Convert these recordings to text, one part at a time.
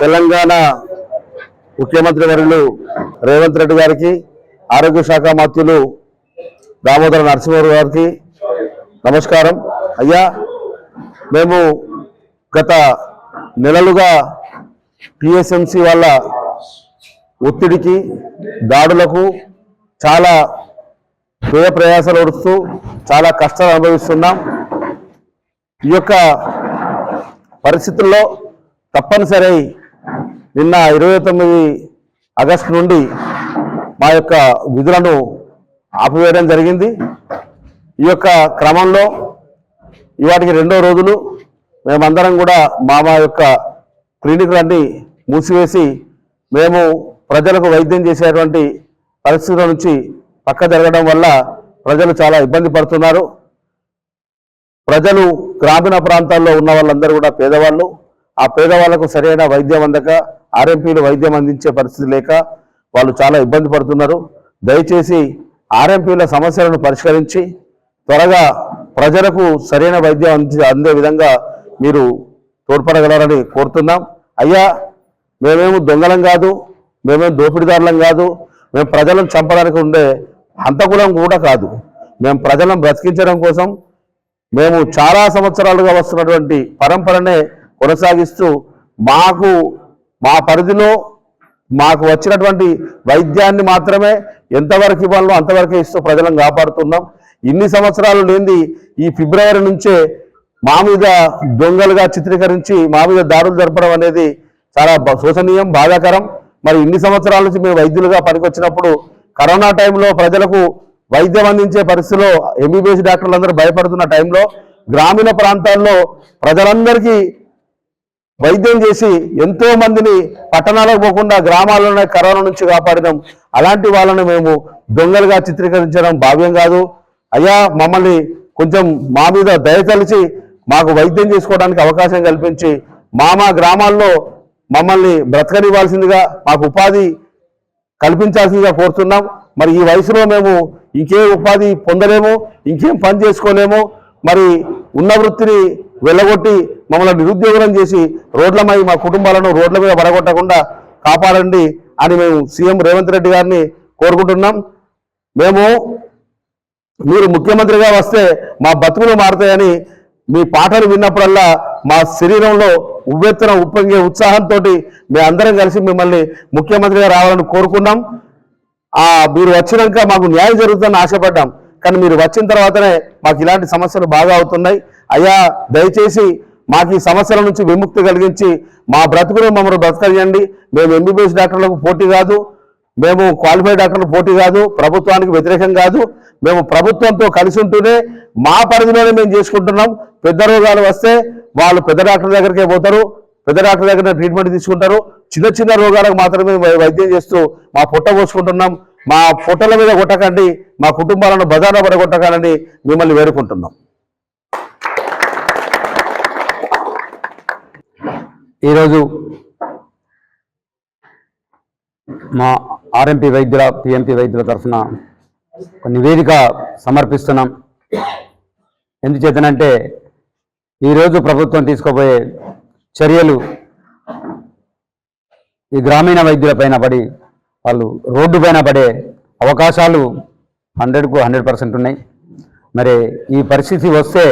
తెలంగాణ ముఖ్యమంత్రి వర్యులు రేవంత్ రెడ్డి గారికి ఆరోగ్య శాఖ మంత్రులు దామోదర నరసింహారావు గారికి నమస్కారం. అయ్యా మేము గత నెలలుగా టిఎస్ఎంసి వాళ్ళ ఒత్తిడికి దాడులకు చాలా వ్యయ ప్రయాసాలు ఓడుస్తూ చాలా కష్టాలు అనుభవిస్తున్నాం. ఈ యొక్క పరిస్థితుల్లో తప్పనిసరి నిన్న ఇరవై తొమ్మిది ఆగస్టు నుండి మా యొక్క విధులను ఆపివేయడం జరిగింది. ఈ యొక్క క్రమంలో ఇవాటికి రెండో రోజులు మేమందరం కూడా మా మా యొక్క క్లినిక్లన్నీ మూసివేసి మేము ప్రజలకు వైద్యం చేసేటువంటి పరిస్థితుల నుంచి పక్క జరగడం వల్ల ప్రజలు చాలా ఇబ్బంది పడుతున్నారు. ప్రజలు గ్రామీణ ప్రాంతాల్లో ఉన్న వాళ్ళందరూ కూడా పేదవాళ్ళు. ఆ పేదవాళ్ళకు సరైన వైద్యం అందక ఆర్ఎంపీలు వైద్యం అందించే పరిస్థితి లేక వాళ్ళు చాలా ఇబ్బంది పడుతున్నారు. దయచేసి ఆర్ఎంపీల సమస్యలను పరిష్కరించి త్వరగా ప్రజలకు సరైన వైద్యం అంది అందే విధంగా మీరు తోడ్పడగలరని కోరుతున్నాం. అయ్యా మేమేమో దొంగలం కాదు మేమేం దోపిడీదారులం కాదు మేము ప్రజలను చంపడానికి ఉండే హంతకులం కూడా కాదు. మేము ప్రజలను బ్రతికించడం కోసం మేము చాలా సంవత్సరాలుగా వస్తున్నటువంటి పరంపరనే కొనసాగిస్తూ మాకు మా పరిధిలో మాకు వచ్చినటువంటి వైద్యాన్ని మాత్రమే ఎంతవరకు ఇవ్వాలో అంతవరకే ఇస్తూ ప్రజలను కాపాడుతున్నాం. ఇన్ని సంవత్సరాలు లేనిది ఈ ఫిబ్రవరి నుంచే మా మీద దొంగలుగా చిత్రీకరించి మా మీద దాడులు జరపడం అనేది చాలా శోచనీయం బాధాకరం. మరి ఇన్ని సంవత్సరాల నుంచి మేము వైద్యులుగా పనికొచ్చినప్పుడు కరోనా టైంలో ప్రజలకు వైద్యం అందించే పరిస్థితిలో ఎంబీబీఎస్ డాక్టర్లు అందరూ భయపడుతున్న టైంలో గ్రామీణ ప్రాంతాల్లో ప్రజలందరికీ వైద్యం చేసి ఎంతో మందిని పట్టణాలకు పోకుండా గ్రామాల్లోనే కరోనా నుంచి కాపాడినాం అలాంటి వాళ్ళని మేము దొంగలుగా చిత్రీకరించడం భావ్యం కాదు. అయ్యా మమ్మల్ని కొంచెం మా మీద దయతలిచి మాకు వైద్యం చేసుకోవడానికి అవకాశం కల్పించి మా మా గ్రామాల్లో మమ్మల్ని బ్రతకనివ్వాల్సిందిగా మాకు ఉపాధి కల్పించాల్సిందిగా కోరుతున్నాం. మరి ఈ వయసులో మేము ఇంకే ఉపాధి పొందలేము ఇంకేం పని చేసుకోలేము. మరి ఉన్న వృత్తిని వెళ్ళగొట్టి మమ్మల్ని నిరుద్యోగులను చేసి రోడ్లమై మా కుటుంబాలను రోడ్ల మీద పడగొట్టకుండా కాపాడండి అని మేము సీఎం రేవంత్ రెడ్డి గారిని కోరుకుంటున్నాం. మేము మీరు ముఖ్యమంత్రిగా వస్తే మా బతుకులు మారుతాయని మీ పాటలు విన్నప్పుడల్లా మా శరీరంలో ఉవ్వెత్తన ఉప్పొంగే ఉత్సాహంతో మేము అందరం కలిసి మిమ్మల్ని ముఖ్యమంత్రిగా రావాలని కోరుకున్నాం. ఆ మీరు వచ్చినాక మాకు న్యాయం జరుగుతుందని ఆశపడ్డాం. కానీ మీరు వచ్చిన తర్వాతనే మాకు ఇలాంటి సమస్యలు బాగా అవుతున్నాయి. అయ్యా దయచేసి మాకు ఈ సమస్యల నుంచి విముక్తి కలిగించి మా బ్రతుకును మమ్మల్ని బ్రతకనియండి. మేము ఎంబీబీఎస్ డాక్టర్లకు పోటీ కాదు. మేము క్వాలిఫైడ్ డాక్టర్లు పోటీ కాదు. ప్రభుత్వానికి వ్యతిరేకం కాదు. మేము ప్రభుత్వంతో కలిసి ఉంటూనే మా పరిధిలోనే మేము చేసుకుంటున్నాం. పెద్ద రోగాలు వస్తే వాళ్ళు పెద్ద డాక్టర్ దగ్గరికే పోతారు. పెద్ద డాక్టర్ దగ్గర ట్రీట్మెంట్ తీసుకుంటారు. చిన్న చిన్న రోగాలకు మాత్రమే వైద్యం చేస్తూ మా పొట్ట పోసుకుంటున్నాం. మా పొట్టల మీద కొట్టకండి. మా కుటుంబాలను బజార్ల పడగొట్టకండి. మిమ్మల్ని వేడుకుంటున్నాం. ఈరోజు మా ఆర్ఎంపీ వైద్యుల పిఎంపీ వైద్యుల తరఫున ఒక నివేదిక సమర్పిస్తున్నాం. ఎందుచేతనంటే ఈరోజు ప్రభుత్వం తీసుకోబోయే చర్యలు ఈ గ్రామీణ వైద్యుల పైన పడి వాళ్ళు రోడ్డు పైన పడే అవకాశాలు హండ్రెడ్కు హండ్రెడ్ పర్సెంట్ ఉన్నాయి. మరి ఈ పరిస్థితి వస్తే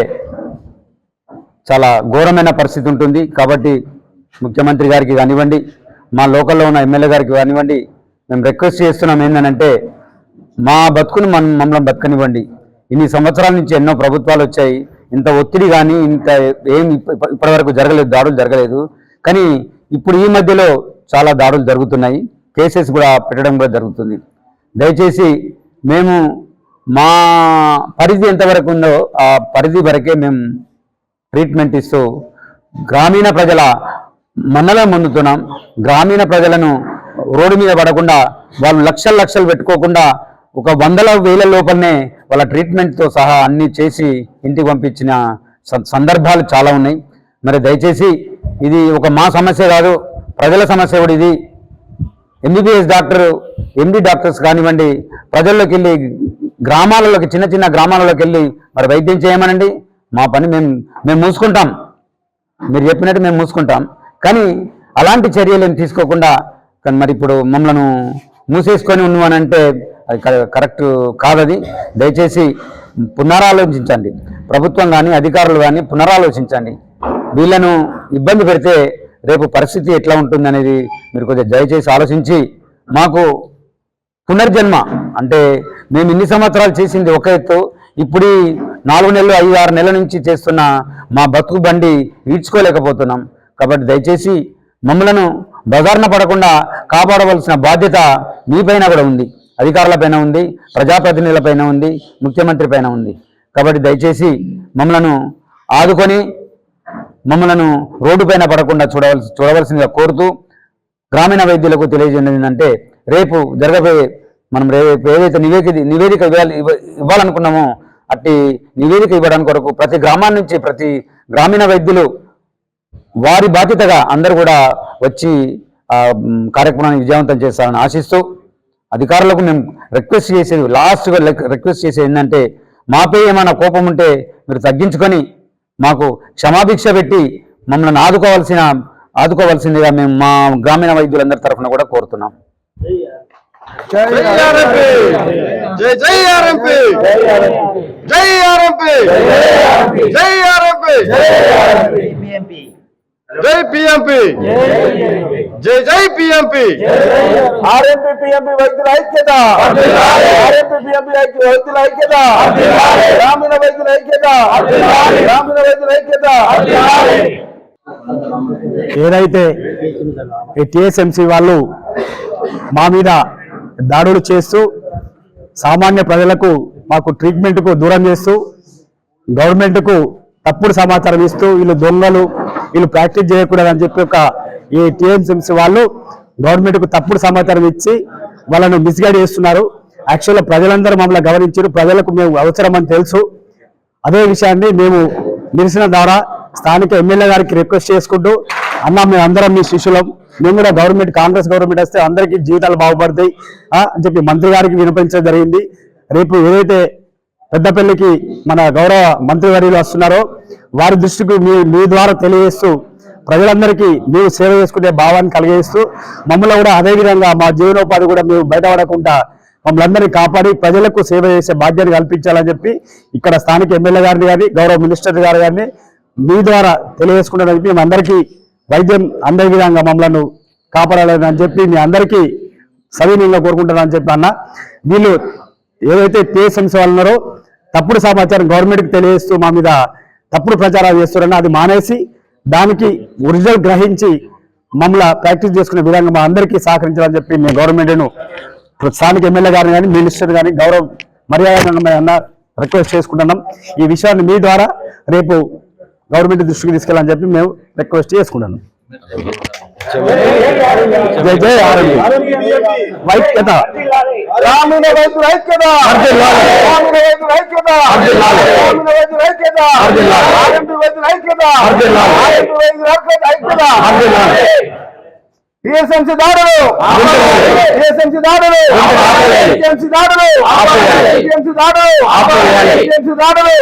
చాలా ఘోరమైన పరిస్థితి ఉంటుంది. కాబట్టి ముఖ్యమంత్రి గారికి కానివ్వండి మా లోకల్లో ఉన్న ఎమ్మెల్యే గారికి కానివ్వండి మేము రిక్వెస్ట్ చేస్తున్నాం ఏంటంటే మా బతుకును మనం మమ్మల్ని బతకనివ్వండి. ఇన్ని సంవత్సరాల నుంచి ఎన్నో ప్రభుత్వాలు వచ్చాయి. ఇంత ఒత్తిడి కానీ ఇంత ఏం ఇప్ప- ఇప్పటివరకు జరగలేదు దాడులు జరగలేదు. కానీ ఇప్పుడు ఈ మధ్యలో చాలా దాడులు జరుగుతున్నాయి. కేసెస్ కూడా పెట్టడం కూడా జరుగుతుంది. దయచేసి మేము మా పరిధి ఎంతవరకు ఉందో ఆ పరిధి వరకే మేము ట్రీట్మెంట్ ఇస్తూ గ్రామీణ ప్రజల మన్నలను పొందుతున్నాం. గ్రామీణ ప్రజలను రోడ్డు మీద పడకుండా వాళ్ళు లక్షలు లక్షలు పెట్టుకోకుండా ఒక వందల వేల లోపలనే వాళ్ళ ట్రీట్మెంట్తో సహా అన్నీ చేసి ఇంటికి పంపించిన స- సందర్భాలు చాలా ఉన్నాయి. మరి దయచేసి ఇది ఒక మా సమస్య కాదు ప్రజల సమస్య కూడా ఇది. ఎంబీబీఎస్ డాక్టర్ ఎండి డాక్టర్స్ కానివ్వండి ప్రజల్లోకి వెళ్ళి గ్రామాలలోకి చిన్న చిన్న గ్రామాలలోకి వెళ్ళి మరి వైద్యం చేయమనండి. మా పని మేము మేము మూసుకుంటాం. మీరు చెప్పినట్టు మేము మూసుకుంటాం. కానీ అలాంటి చర్యలు ఏం తీసుకోకుండా కానీ మరి ఇప్పుడు మమ్మల్ని మూసేసుకొని ఉన్నామనంటే అది కరెక్ట్ కాదది. దయచేసి పునరాలోచించండి. ప్రభుత్వం కానీ అధికారులు కానీ పునరాలోచించండి. వీళ్ళను ఇబ్బంది పెడితే రేపు పరిస్థితి ఎట్లా ఉంటుందనేది మీరు కొద్దిగా దయచేసి ఆలోచించి మాకు పునర్జన్మ అంటే మేము ఇన్ని సంవత్సరాలు చేసింది ఒక ఎత్తు ఇప్పుడు నాలుగు నెలలు ఐదు ఆరు నెలల నుంచి చేస్తున్న మా బతుకు బండి ఈడ్చుకోలేకపోతున్నాం. కాబట్టి దయచేసి మమ్మలను బజార్న పడకుండా కాపాడవలసిన బాధ్యత మీపైన కూడా ఉంది. అధికారులపైన ఉంది ప్రజాప్రతినిధులపైన ఉంది ముఖ్యమంత్రి పైన ఉంది. కాబట్టి దయచేసి మమ్మలను ఆదుకొని మమ్మలను రోడ్డు పైన పడకుండా చూడవలసి చూడవలసిందిగా కోరుతూ గ్రామీణ వైద్యులకు తెలియజేయడం రేపు జరగబోయే మనం రేపు ఏదైతే నివేదిక నివేదిక ఇవ్వాలి ఇవ్వాలనుకున్నామో అట్టి నివేదిక ఇవ్వడానికి కొరకు ప్రతి గ్రామాల నుంచి ప్రతి గ్రామీణ వైద్యులు వారి బాధ్యతగా అందరూ కూడా వచ్చి కార్యక్రమాన్ని విజయవంతం చేస్తారని ఆశిస్తూ అధికారులకు మేము రిక్వెస్ట్ చేసేది లాస్ట్గా రిక్వెస్ట్ చేసేది ఏంటంటే మాపై ఏమైనా కోపం ఉంటే మీరు తగ్గించుకొని మాకు క్షమాభిక్ష పెట్టి మమ్మల్ని ఆదుకోవాల్సిన ఆదుకోవాల్సిందిగా మేము మా గ్రామీణ వైద్యులందరి తరఫున కూడా కోరుతున్నాం. జై ఆర్ఎంపీ! జై జై ఆర్ఎంపీ! జై పిఎంపి. జై జై పిఎంపి. ఆర్ఎంపీ పిఎంపీ వైద్యుల ఐక్యత. ఆర్ఎంపీ పిఎంపీ వైద్యుల ఐక్యత. గ్రామీణ వైద్యుల ఐక్యత. గ్రామీణ వైద్యుల ఐక్యత. ఏదైతే ఈ టిఎస్ఎంసి వాళ్ళు మా మీద దాడులు చేస్తూ సామాన్య ప్రజలకు మాకు ట్రీట్మెంట్కు దూరం చేస్తూ గవర్నమెంట్కు తప్పుడు సమాచారం ఇస్తూ వీళ్ళు దొంగలు వీళ్ళు ప్రాక్టీస్ చేయకూడదని చెప్పి ఒక ఈ టీఎంసీఎంసీ వాళ్ళు గవర్నమెంట్కు తప్పుడు సమాచారం ఇచ్చి వాళ్ళను మిస్గైడ్ చేస్తున్నారు. యాక్చువల్గా ప్రజలందరూ మమ్మల్ని గమనించారు ప్రజలకు మేము అవసరం అని తెలుసు. అదే విషయాన్ని మేము నిరసన ద్వారా స్థానిక ఎమ్మెల్యే గారికి రిక్వెస్ట్ చేసుకుంటూ అన్న మేము అందరం మీ శిష్యులం. మేము కూడా గవర్నమెంట్ కాంగ్రెస్ గవర్నమెంట్ వస్తే అందరికీ జీవితాలు బాగుపడతాయి. అని చెప్పి మంత్రి గారికి వినిపించడం జరిగింది. రేపు ఏదైతే పెద్దపల్లికి మన గౌరవ మంత్రివర్యులు వస్తున్నారో వారి దృష్టికి మీ మీ ద్వారా తెలియజేస్తూ ప్రజలందరికీ మేము సేవ చేసుకునే భావాన్ని కలిగేస్తూ మమ్మల్ని కూడా అదే విధంగా మా జీవనోపాధి కూడా మేము బయటపడకుండా మమ్మల్ని అందరినీ కాపాడి ప్రజలకు సేవ చేసే బాధ్యత కల్పించాలని చెప్పి ఇక్కడ స్థానిక ఎమ్మెల్యే గారిని కానీ గౌరవ మినిస్టర్ గారు కానీ మీ ద్వారా తెలియజేసుకుంటారని చెప్పి మేము అందరికీ వైద్యం అందే విధంగా మమ్మల్ని కాపాడాలని చెప్పి మీ అందరికీ సవినీయంగా కోరుకుంటున్నానని చెప్పి అన్న. వీళ్ళు ఏదైతే టీఎస్ఎంసీ వాళ్ళు ఉన్నారో తప్పుడు సమాచారం గవర్నమెంట్కి తెలియజేస్తూ మా మీద తప్పుడు ప్రచారాలు చేస్తున్నారని అది మానేసి దానికి ఒరిజినల్ గ్రహించి మమ్మల్ని ప్రాక్టీస్ చేసుకునే విధంగా మా అందరికీ సహకరించాలని చెప్పి మేము గవర్నమెంట్ను స్థానిక ఎమ్మెల్యే గారిని కానీ మినిస్టర్ కానీ గౌరవ మర్యాదన్న రిక్వెస్ట్ చేసుకుంటున్నాం. ఈ విషయాన్ని మీ ద్వారా రేపు గవర్నమెంట్ దృష్టికి తీసుకెళ్ళాలని చెప్పి మేము రిక్వెస్ట్ చేసుకుంటున్నాం. జై జై ఆర్ఎంపీ వైద్యత గ్రామీణ వైద్యుల ఐక్యత. గ్రామీణ వైద్యుల ఐక్యత. గ్రామీణ వైద్యుల ఐక్యత. ఆర్ఎంపీ వైద్యుల ఐక్యత. ఆర్ఎంపీ వైద్యుల ఐక్యత. టిఎస్ఎంసీ దాడులు టిఎస్ఎంసీ దాడులు టిఎంసీ దాడులు టిఎంసీ దాడులు టిఎంసీ దాడులు